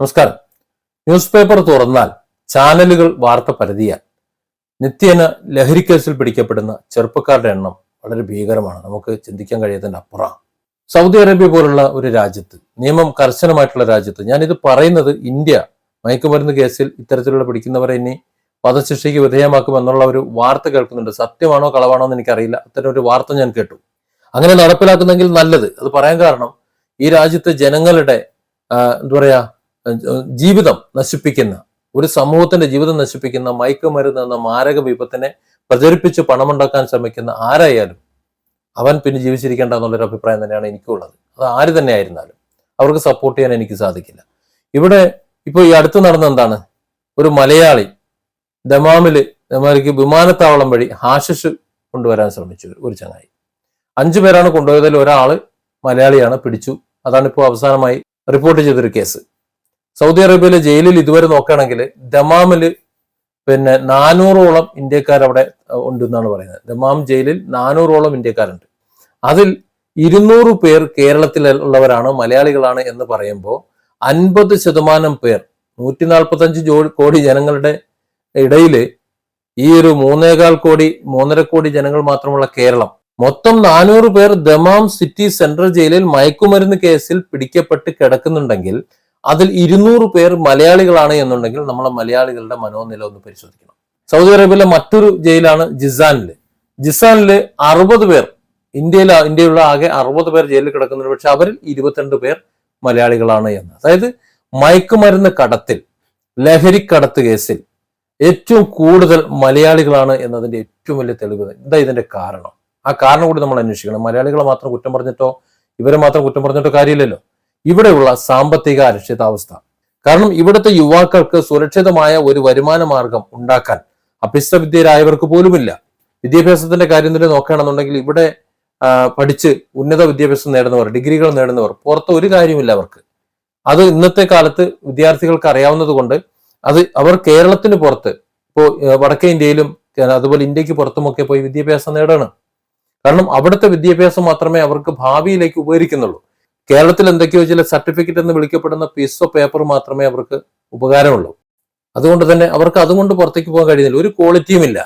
നമസ്കാരം. News paper തുറന്നാൽ ചാനലുകൾ വാർത്ത പരതിയാൽ നിത്യേന ലഹരിക്കേസിൽ പിടിക്കപ്പെടുന്ന ചെറുപ്പക്കാരുടെ എണ്ണം വളരെ ഭീകരമാണ്. നമുക്ക് ചിന്തിക്കാൻ കഴിയാത്തതിന്റെ അപ്പുറം. സൗദി അറേബ്യ പോലുള്ള ഒരു രാജ്യത്ത് നിയമം കർശനമായിട്ടുള്ള രാജ്യത്ത് ഞാനിത് പറയുന്നത് ഇന്ത്യ മയക്കുമരുന്ന് കേസിൽ ഇത്തരത്തിലുള്ള പിടിക്കുന്നവരെ ഇനി വധശിക്ഷയ്ക്ക് വിധേയമാക്കും എന്നുള്ള ഒരു വാർത്ത കേൾക്കുന്നുണ്ട്. സത്യമാണോ കളവാണോ എന്ന് എനിക്കറിയില്ല. അത്തരം ഒരു വാർത്ത ഞാൻ കേട്ടു. അങ്ങനെ നടപ്പിലാക്കുന്നെങ്കിൽ നല്ലത്. അത് പറയാൻ കാരണം ഈ രാജ്യത്തെ ജനങ്ങളുടെ എന്താ പറയാ ജീവിതം നശിപ്പിക്കുന്ന ഒരു സമൂഹത്തിന്റെ ജീവിതം നശിപ്പിക്കുന്ന മയക്കുമരുന്ന് എന്ന മാരക വിപത്തിനെ പ്രചരിപ്പിച്ച് പണമുണ്ടാക്കാൻ ശ്രമിക്കുന്ന ആരായാലും അവൻ പിന്നെ ജീവിച്ചിരിക്കേണ്ട എന്നുള്ളൊരു അഭിപ്രായം തന്നെയാണ് എനിക്കുള്ളത്. അത് ആര് തന്നെ ആയിരുന്നാലും അവർക്ക് സപ്പോർട്ട് ചെയ്യാൻ എനിക്ക് സാധിക്കില്ല. ഇവിടെ ഇപ്പോൾ ഈ അടുത്ത് നടന്ന എന്താണ്? ഒരു മലയാളി ദമാമിൽ ദമാലിക്ക് വിമാനത്താവളം വഴി ഹാഷിഷ് കൊണ്ടുവരാൻ ശ്രമിച്ചു ഒരു ചങ്ങായി. അഞ്ചു പേരാണ് കൊണ്ടുപോയതിൽ ഒരാൾ മലയാളിയാണ് പിടിച്ചു. അതാണ് ഇപ്പോൾ അവസാനമായി റിപ്പോർട്ട് ചെയ്തൊരു കേസ്. സൗദി അറേബ്യയിലെ ജയിലിൽ ഇതുവരെ നോക്കുകയാണെങ്കിൽ ദമാമിൽ പിന്നെ നാനൂറോളം ഇന്ത്യക്കാർ അവിടെ ഉണ്ട് എന്നാണ് പറയുന്നത്. ദമാം ജയിലിൽ നാനൂറോളം ഇന്ത്യക്കാരുണ്ട്. അതിൽ ഇരുന്നൂറ് പേർ കേരളത്തിലുള്ളവരാണ് മലയാളികളാണ് എന്ന് പറയുമ്പോൾ അൻപത് ശതമാനം പേർ നൂറ്റി നാൽപ്പത്തഞ്ച് കോടി ജനങ്ങളുടെ ഇടയിൽ ഈ ഒരു മൂന്നേകാൽ കോടി മൂന്നര കോടി ജനങ്ങൾ മാത്രമുള്ള കേരളം. മൊത്തം നാനൂറ് പേർ ദമാം സിറ്റി സെൻട്രൽ ജയിലിൽ മയക്കുമരുന്ന് കേസിൽ പിടിക്കപ്പെട്ട് കിടക്കുന്നുണ്ടെങ്കിൽ അതിൽ ഇരുന്നൂറ് പേർ മലയാളികളാണ് എന്നുണ്ടെങ്കിൽ നമ്മളെ മലയാളികളുടെ മനോനില ഒന്ന് പരിശോധിക്കണം. സൗദി അറേബ്യയിലെ മറ്റൊരു ജയിലാണ് ജിസാനിൽ. ജിസാനിൽ അറുപത് പേർ ഇന്ത്യയിൽ ഇന്ത്യയിലുള്ള ആകെ അറുപത് പേർ ജയിലിൽ കിടക്കുന്നുണ്ട്. പക്ഷെ അവരിൽ ഇരുപത്തിരണ്ട് പേർ മലയാളികളാണ് എന്ന്. അതായത് മയക്കുമരുന്ന് കടത്തിൽ ലഹരി കടത്ത് കേസിൽ ഏറ്റവും കൂടുതൽ മലയാളികളാണ് എന്നതിന്റെ ഏറ്റവും വലിയ തെളിവ് എന്താ ഇതിന്റെ കാരണം. ആ കാരണം കൂടി നമ്മൾ അന്വേഷിക്കണം. മലയാളികളെ മാത്രം കുറ്റം പറഞ്ഞിട്ടോ ഇവരെ മാത്രം കുറ്റം പറഞ്ഞിട്ടോ കാര്യമില്ലല്ലോ. ഇവിടെയുള്ള സാമ്പത്തിക അരക്ഷിതാവസ്ഥ. കാരണം ഇവിടുത്തെ യുവാക്കൾക്ക് സുരക്ഷിതമായ ഒരു വരുമാന മാർഗം ഉണ്ടാക്കാൻ അഭ്യസ്തവിദ്യരായവർക്ക് പോലുമില്ല. വിദ്യാഭ്യാസത്തിന്റെ കാര്യം തന്നെ നോക്കുകയാണെന്നുണ്ടെങ്കിൽ ഇവിടെ പഠിച്ച് ഉന്നത വിദ്യാഭ്യാസം നേടുന്നവർ ഡിഗ്രികൾ നേടുന്നവർ പുറത്ത് ഒരു കാര്യമില്ല അവർക്ക്. അത് ഇന്നത്തെ കാലത്ത് വിദ്യാർത്ഥികൾക്ക് അറിയാവുന്നത് കൊണ്ട് അത് അവർ കേരളത്തിന് പുറത്ത് ഇപ്പോൾ വടക്കേ ഇന്ത്യയിലും അതുപോലെ ഇന്ത്യയ്ക്ക് പുറത്തുമൊക്കെ പോയി വിദ്യാഭ്യാസം നേടണം. കാരണം അവിടുത്തെ വിദ്യാഭ്യാസം മാത്രമേ അവർക്ക് ഭാവിയിലേക്ക് ഉപകരിക്കുന്നുള്ളൂ. കേരളത്തിൽ എന്തൊക്കെയോ ചില സർട്ടിഫിക്കറ്റ് എന്ന് വിളിക്കപ്പെടുന്ന പീസ് ഓഫ് പേപ്പർ മാത്രമേ അവർക്ക് ഉപകാരമുള്ളൂ. അതുകൊണ്ട് തന്നെ അവർക്ക് അതുകൊണ്ട് പുറത്തേക്ക് പോകാൻ കഴിയുന്നില്ല. ഒരു ക്വാളിറ്റിയും ഇല്ല.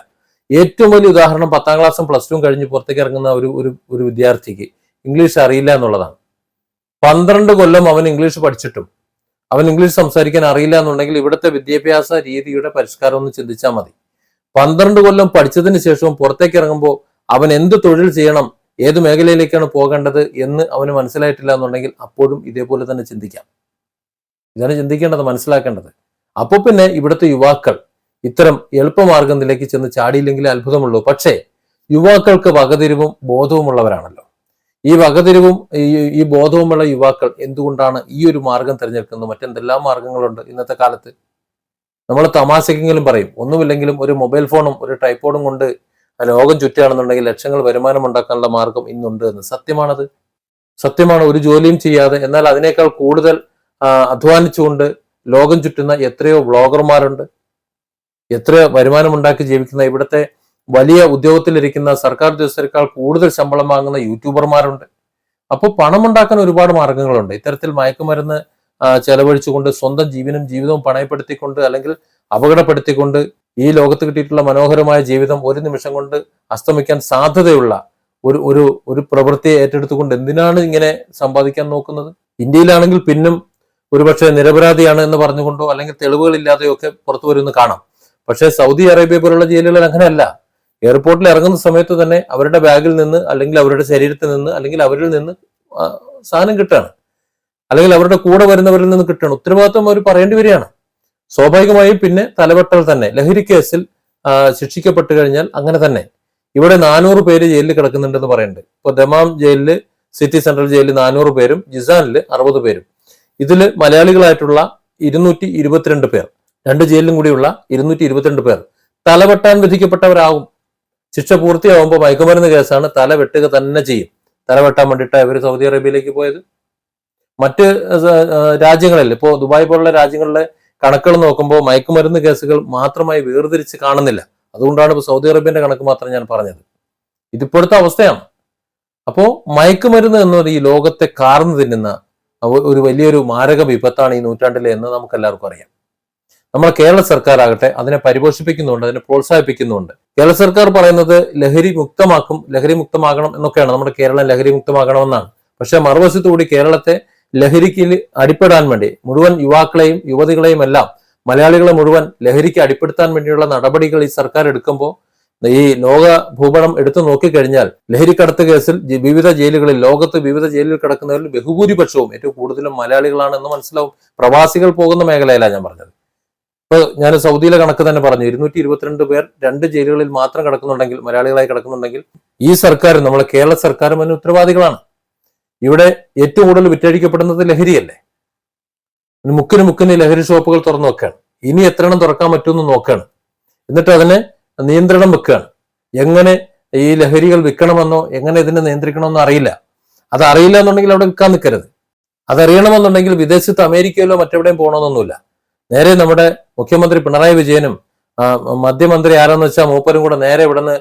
ഏറ്റവും വലിയ ഉദാഹരണം പത്താം ക്ലാസ്സും പ്ലസ് ടുവും കഴിഞ്ഞ് പുറത്തേക്ക് ഇറങ്ങുന്ന ഒരു ഒരു ഒരു വിദ്യാർത്ഥിക്ക് ഇംഗ്ലീഷ് അറിയില്ല എന്നുള്ളതാണ്. പന്ത്രണ്ട് കൊല്ലം അവൻ ഇംഗ്ലീഷ് പഠിച്ചിട്ടും അവൻ ഇംഗ്ലീഷ് സംസാരിക്കാൻ അറിയില്ല എന്നുണ്ടെങ്കിൽ ഇവിടുത്തെ വിദ്യാഭ്യാസ രീതിയുടെ പരിഷ്കാരം ഒന്ന് ചിന്തിച്ചാൽ മതി. പന്ത്രണ്ട് കൊല്ലം പഠിച്ചതിന് ശേഷവും പുറത്തേക്ക് ഇറങ്ങുമ്പോൾ അവൻ എന്ത് തൊഴിൽ ചെയ്യണം ഏത് മേഖലയിലേക്കാണ് പോകേണ്ടത് എന്ന് അവന് മനസ്സിലായിട്ടില്ല എന്നുണ്ടെങ്കിൽ അപ്പോഴും ഇതേപോലെ തന്നെ ചിന്തിക്കാം. ഇതാണ് ചിന്തിക്കേണ്ടത് മനസ്സിലാക്കേണ്ടത്. അപ്പോൾ പിന്നെ ഇവിടുത്തെ യുവാക്കൾ ഇത്തരം എളുപ്പമാർഗത്തിലേക്ക് ചെന്ന് ചാടിയില്ലെങ്കിൽ അത്ഭുതമുള്ളൂ. പക്ഷേ യുവാക്കൾക്ക് വകതിരിവും ബോധവുമുള്ളവരാണല്ലോ. ഈ വകതിരിവും ഈ ബോധവുമുള്ള യുവാക്കൾ എന്തുകൊണ്ടാണ് ഈ ഒരു മാർഗം തിരഞ്ഞെടുക്കുന്നത്? മറ്റെന്തെല്ലാം മാർഗങ്ങളുണ്ട് ഇന്നത്തെ കാലത്ത്? നമ്മൾ തമാശക്കെങ്കിലും പറയും ഒന്നുമില്ലെങ്കിലും ഒരു മൊബൈൽ ഫോണും ഒരു ടൈപ്പോഡും കൊണ്ട് ലോകം ചുറ്റുകയാണെന്നുണ്ടെങ്കിൽ ലക്ഷങ്ങൾ വരുമാനം ഉണ്ടാക്കാനുള്ള മാർഗം ഇന്നുണ്ട് എന്ന്. സത്യമാണത്. സത്യമാണ്. ഒരു ജോലിയും ചെയ്യാതെ എന്നാൽ അതിനേക്കാൾ കൂടുതൽ അധ്വാനിച്ചുകൊണ്ട് ലോകം ചുറ്റുന്ന എത്രയോ വ്ളോഗർമാരുണ്ട്. എത്രയോ വരുമാനം ഉണ്ടാക്കി ജീവിക്കുന്ന ഇവിടുത്തെ വലിയ ഉദ്യോഗത്തിലിരിക്കുന്ന സർക്കാർ ഉദ്യോഗസ്ഥരെക്കാൾ കൂടുതൽ ശമ്പളം വാങ്ങുന്ന യൂട്യൂബർമാരുണ്ട്. അപ്പോൾ പണമുണ്ടാക്കാൻ ഒരുപാട് മാർഗങ്ങളുണ്ട്. ഇത്തരത്തിൽ മയക്കുമരുന്ന് ചെലവഴിച്ചുകൊണ്ട് സ്വന്തം ജീവനും ജീവിതവും പണയപ്പെടുത്തിക്കൊണ്ട് അല്ലെങ്കിൽ അപകടപ്പെടുത്തിക്കൊണ്ട് ഈ ലോകത്ത് കിട്ടിയിട്ടുള്ള മനോഹരമായ ജീവിതം ഒരു നിമിഷം കൊണ്ട് അസ്തമിക്കാൻ സാധ്യതയുള്ള ഒരു ഒരു ഒരു പ്രവൃത്തിയെ ഏറ്റെടുത്തുകൊണ്ട് എന്തിനാണ് ഇങ്ങനെ സമ്പാദിക്കാൻ നോക്കുന്നത്? ഇന്ത്യയിലാണെങ്കിൽ പിന്നും ഒരുപക്ഷെ നിരപരാധിയാണ് എന്ന് പറഞ്ഞുകൊണ്ടോ അല്ലെങ്കിൽ തെളിവുകളില്ലാതെയോ ഒക്കെ പുറത്തു വരുമെന്ന് കാണാം. പക്ഷേ സൗദി അറേബ്യ പോലുള്ള ജയിലുകൾ അങ്ങനെയല്ല. എയർപോർട്ടിൽ ഇറങ്ങുന്ന സമയത്ത് തന്നെ അവരുടെ ബാഗിൽ നിന്ന് അല്ലെങ്കിൽ അവരുടെ ശരീരത്തിൽ നിന്ന് അല്ലെങ്കിൽ അവരിൽ നിന്ന് സാധനം കിട്ടുകയാണ്. അല്ലെങ്കിൽ അവരുടെ കൂടെ വരുന്നവരിൽ നിന്ന് കിട്ടുകയാണ്. ഉത്തരവാദിത്വം അവർ പറയേണ്ടി വരികയാണ്. സ്വാഭാവികമായും പിന്നെ തലവെട്ടൽ തന്നെ. ലഹരി കേസിൽ ശിക്ഷിക്കപ്പെട്ടു കഴിഞ്ഞാൽ അങ്ങനെ തന്നെ. ഇവിടെ നാനൂറ് പേര് ജയിലിൽ കിടക്കുന്നുണ്ടെന്ന് പറയുന്നുണ്ട്. ഇപ്പൊ ദമാം ജയിലിൽ സിറ്റി സെൻട്രൽ ജയിലിൽ നാനൂറ് പേരും ജിസാനിൽ അറുപത് പേരും. ഇതിൽ മലയാളികളായിട്ടുള്ള ഇരുന്നൂറ്റി ഇരുപത്തിരണ്ട് പേർ. രണ്ട് ജയിലിലും കൂടിയുള്ള ഇരുന്നൂറ്റി ഇരുപത്തിരണ്ട് പേർ. തലവെട്ടാൻ വിധിക്കപ്പെട്ടവരാകും. ശിക്ഷ പൂർത്തിയാവുമ്പോൾ മയക്കുമരുന്ന് കേസാണ് തല വെട്ടുക തന്നെ ചെയ്യും. തല വെട്ടാൻ വേണ്ടിയിട്ടാണ് ഇവർ സൗദി അറേബ്യയിലേക്ക് പോയത്. മറ്റ് രാജ്യങ്ങളിൽ ഇപ്പോൾ ദുബായ് പോലുള്ള രാജ്യങ്ങളിലെ കണക്കുകൾ നോക്കുമ്പോൾ മയക്കുമരുന്ന് കേസുകൾ മാത്രമായി വേർതിരിച്ച് കാണുന്നില്ല. അതുകൊണ്ടാണ് ഇപ്പോൾ സൗദി അറേബ്യന്റെ കണക്ക് മാത്രം ഞാൻ പറഞ്ഞത്. ഇതിപ്പോഴത്തെ അവസ്ഥയാണ്. അപ്പോ മയക്കുമരുന്ന് എന്നത് ഈ ലോകത്തെ കാർന്നു തിന്നുന്ന ഒരു വലിയൊരു മാരക വിപത്താണ് ഈ നൂറ്റാണ്ടിലെ എന്ന് നമുക്ക് എല്ലാവർക്കും അറിയാം. നമ്മൾ കേരള സർക്കാർ ആകട്ടെ അതിനെ പരിപോഷിപ്പിക്കുന്നുണ്ട് അതിനെ പ്രോത്സാഹിപ്പിക്കുന്നുണ്ട്. കേരള സർക്കാർ പറയുന്നത് ലഹരി മുക്തമാക്കും ലഹരി മുക്തമാകണം എന്നൊക്കെയാണ്. നമ്മുടെ കേരളം ലഹരി മുക്തമാകണമെന്നാണ്. പക്ഷെ മറുവശത്തുകൂടി കേരളത്തെ ലഹരിക്ക് അടിപ്പെടാൻ വേണ്ടി മുഴുവൻ യുവാക്കളെയും യുവതികളെയും എല്ലാം മലയാളികളെ മുഴുവൻ ലഹരിക്ക് അടിപ്പെടുത്താൻ വേണ്ടിയുള്ള നടപടികൾ ഈ സർക്കാർ എടുക്കുമ്പോൾ ഈ ലോക ഭൂപടം എടുത്തു നോക്കിക്കഴിഞ്ഞാൽ ലഹരിക്കടത്ത് കേസിൽ വിവിധ ജയിലുകളിൽ ലോകത്ത് വിവിധ ജയിലിൽ കിടക്കുന്നവരിൽ ബഹുഭൂരിപക്ഷവും ഏറ്റവും കൂടുതലും മലയാളികളാണ് എന്ന് മനസ്സിലാവും. പ്രവാസികൾ പോകുന്ന മേഖലയിലാണ് ഞാൻ പറഞ്ഞത്. ഇപ്പൊ ഞാൻ സൗദിയിലെ കണക്ക് തന്നെ പറഞ്ഞു ഇരുന്നൂറ്റി ഇരുപത്തിരണ്ട് പേർ രണ്ട് ജയിലുകളിൽ മാത്രം കിടക്കുന്നുണ്ടെങ്കിൽ മലയാളികളായി കിടക്കുന്നുണ്ടെങ്കിൽ ഈ സർക്കാർ നമ്മളെ കേരള സർക്കാരും അതിന് ഉത്തരവാദികളാണ്. ഇവിടെ ഏറ്റവും കൂടുതൽ വിറ്റഴിക്കപ്പെടുന്നത് ലഹരിയല്ലേ? മുക്കിന് മുക്കിന് ലഹരി ഷോപ്പുകൾ തുറന്നു വെക്കുകയാണ് ഇനി എത്ര എണ്ണം തുറക്കാൻ പറ്റുമെന്ന് നോക്കുകയാണ് എന്നിട്ട് അതിനെ നിയന്ത്രണം വെക്കുകയാണ് എങ്ങനെ ഈ ലഹരികൾ വിൽക്കണമെന്നോ എങ്ങനെ ഇതിനെ നിയന്ത്രിക്കണമെന്നോ അറിയില്ല. അത് അറിയില്ല എന്നുണ്ടെങ്കിൽ അവിടെ വിൽക്കാൻ നിൽക്കരുത്. അതറിയണമെന്നുണ്ടെങ്കിൽ വിദേശത്ത് അമേരിക്കയിലോ മറ്റെവിടെയും പോകണമെന്നൊന്നുമില്ല. നേരെ നമ്മുടെ മുഖ്യമന്ത്രി പിണറായി വിജയനും മധ്യമന്ത്രി ആരാന്ന് വെച്ചാൽ മൂപ്പരും കൂടെ നേരെ ഇവിടുന്ന്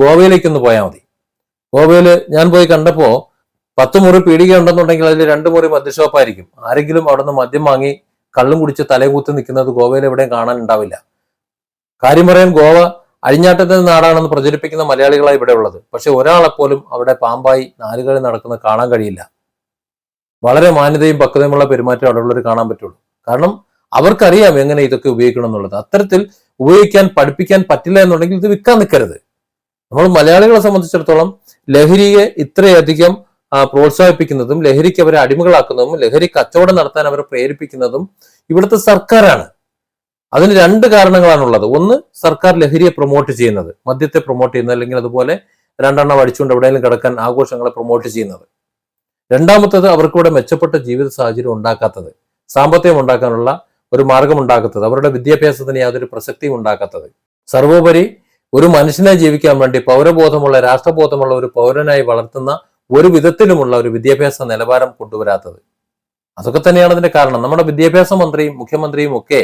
ഗോവയിലേക്കൊന്ന് പോയാൽ മതി. ഗോവയിൽ ഞാൻ പോയി കണ്ടപ്പോ പത്ത് മുറി പീടിക ഉണ്ടെന്നുണ്ടെങ്കിൽ അതിൽ രണ്ട് മുറി മദ്യഷോപ്പായിരിക്കും. ആരെങ്കിലും അവിടുന്ന് മദ്യം വാങ്ങി കള്ളും കുടിച്ച് തലയും കുത്തി നിൽക്കുന്നത് ഗോവയിൽ എവിടെയും കാണാൻ ഉണ്ടാവില്ല കാര്യം പറയാൻ ഗോവ അഴിഞ്ഞാട്ടത്തിന്റെ നാടാണെന്ന് പ്രചരിപ്പിക്കുന്ന മലയാളികളാണ് ഇവിടെ ഉള്ളത്. പക്ഷെ ഒരാളെപ്പോലും അവിടെ പാമ്പായി നാലുകളിൽ നടക്കുന്നത് കാണാൻ കഴിയില്ല. വളരെ മാന്യതയും പക്വതയുമുള്ള പെരുമാറ്റം അവിടെ ഉള്ളവർ കാണാൻ പറ്റുള്ളൂ. കാരണം അവർക്കറിയാം എങ്ങനെ ഇതൊക്കെ ഉപയോഗിക്കണം എന്നുള്ളത് അത്തരത്തിൽ ഉപയോഗിക്കാൻ പഠിപ്പിക്കാൻ പറ്റില്ല എന്നുണ്ടെങ്കിൽ ഇത് വിൽക്കാൻ നിൽക്കരുത്. നമ്മൾ മലയാളികളെ സംബന്ധിച്ചിടത്തോളം ലഹരിയെ ഇത്രയധികം പ്രോത്സാഹിപ്പിക്കുന്നതും ലഹരിക്ക് അവരെ അടിമകളാക്കുന്നതും ലഹരി കച്ചവടം നടത്താൻ അവരെ പ്രേരിപ്പിക്കുന്നതും ഇവിടുത്തെ സർക്കാരാണ്. അതിന് രണ്ട് കാരണങ്ങളാണുള്ളത്. ഒന്ന് സർക്കാർ ലഹരിയെ പ്രൊമോട്ട് ചെയ്യുന്നത്. മദ്യത്തെ പ്രൊമോട്ട് ചെയ്യുന്നത് അല്ലെങ്കിൽ അതുപോലെ രണ്ടെണ്ണം അടിച്ചുകൊണ്ട് എവിടെയെങ്കിലും കിടക്കാൻ ആഘോഷങ്ങളെ പ്രൊമോട്ട് ചെയ്യുന്നത്. രണ്ടാമത്തത് അവർക്കിവിടെ മെച്ചപ്പെട്ട ജീവിത സാഹചര്യം ഉണ്ടാക്കാത്തത്. സാമ്പത്തികം ഉണ്ടാക്കാനുള്ള ഒരു മാർഗം ഉണ്ടാക്കാത്തത്. അവരുടെ വിദ്യാഭ്യാസത്തിന് യാതൊരു പ്രസക്തിയും ഉണ്ടാക്കാത്തത്. സർവോപരി ഒരു മനുഷ്യനെ ജീവിക്കാൻ വേണ്ടി പൗരബോധമുള്ള രാഷ്ട്രബോധമുള്ള ഒരു പൗരനായി വളർത്തുന്ന ഒരു വിധത്തിലുമുള്ള ഒരു വിദ്യാഭ്യാസ നിലവാരം കൊണ്ടുവരാത്തത്. അതൊക്കെ തന്നെയാണ് അതിന്റെ കാരണം. നമ്മുടെ വിദ്യാഭ്യാസ മന്ത്രിയും മുഖ്യമന്ത്രിയും ഒക്കെ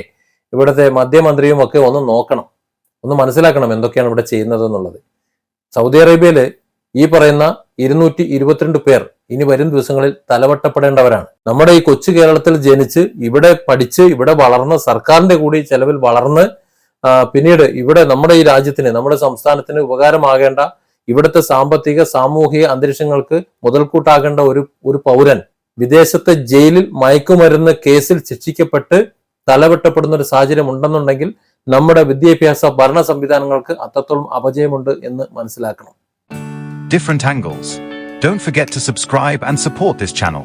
ഇവിടുത്തെ മധ്യമന്ത്രിയും ഒക്കെ ഒന്ന് നോക്കണം. ഒന്ന് മനസ്സിലാക്കണം എന്തൊക്കെയാണ് ഇവിടെ ചെയ്യുന്നത് എന്നുള്ളത് സൗദി അറേബ്യയിൽ ഈ പറയുന്ന ഇരുന്നൂറ്റി ഇരുപത്തിരണ്ട് പേർ ഇനി വരും ദിവസങ്ങളിൽ തലവട്ടപ്പെടേണ്ടവരാണ്. നമ്മുടെ ഈ കൊച്ചു കേരളത്തിൽ ജനിച്ച് ഇവിടെ പഠിച്ച് ഇവിടെ വളർന്ന് സർക്കാരിന്റെ കൂടി ചെലവിൽ വളർന്ന് പിന്നീട് ഇവിടെ നമ്മുടെ ഈ രാജ്യത്തിന് നമ്മുടെ സംസ്ഥാനത്തിന് ഉപകാരമാകേണ്ട ഇവിടുത്തെ സാമ്പത്തിക സാമൂഹിക അന്തരീക്ഷങ്ങൾക്ക് മുതൽക്കൂട്ടാകേണ്ട ഒരു ഒരു പൗരൻ വിദേശത്തെ ജയിലിൽ മയക്കുമരുന്ന് കേസിൽ ശിക്ഷിക്കപ്പെട്ട് തലവെട്ടപ്പെടുന്ന ഒരു സാഹചര്യം ഉണ്ടെന്നുണ്ടെങ്കിൽ നമ്മുടെ വിദ്യാഭ്യാസ ഭരണ സംവിധാനങ്ങൾക്ക് അത്രത്തോളം അപജയമുണ്ട് എന്ന് മനസ്സിലാക്കണം different angles don't forget to subscribe and support this channel.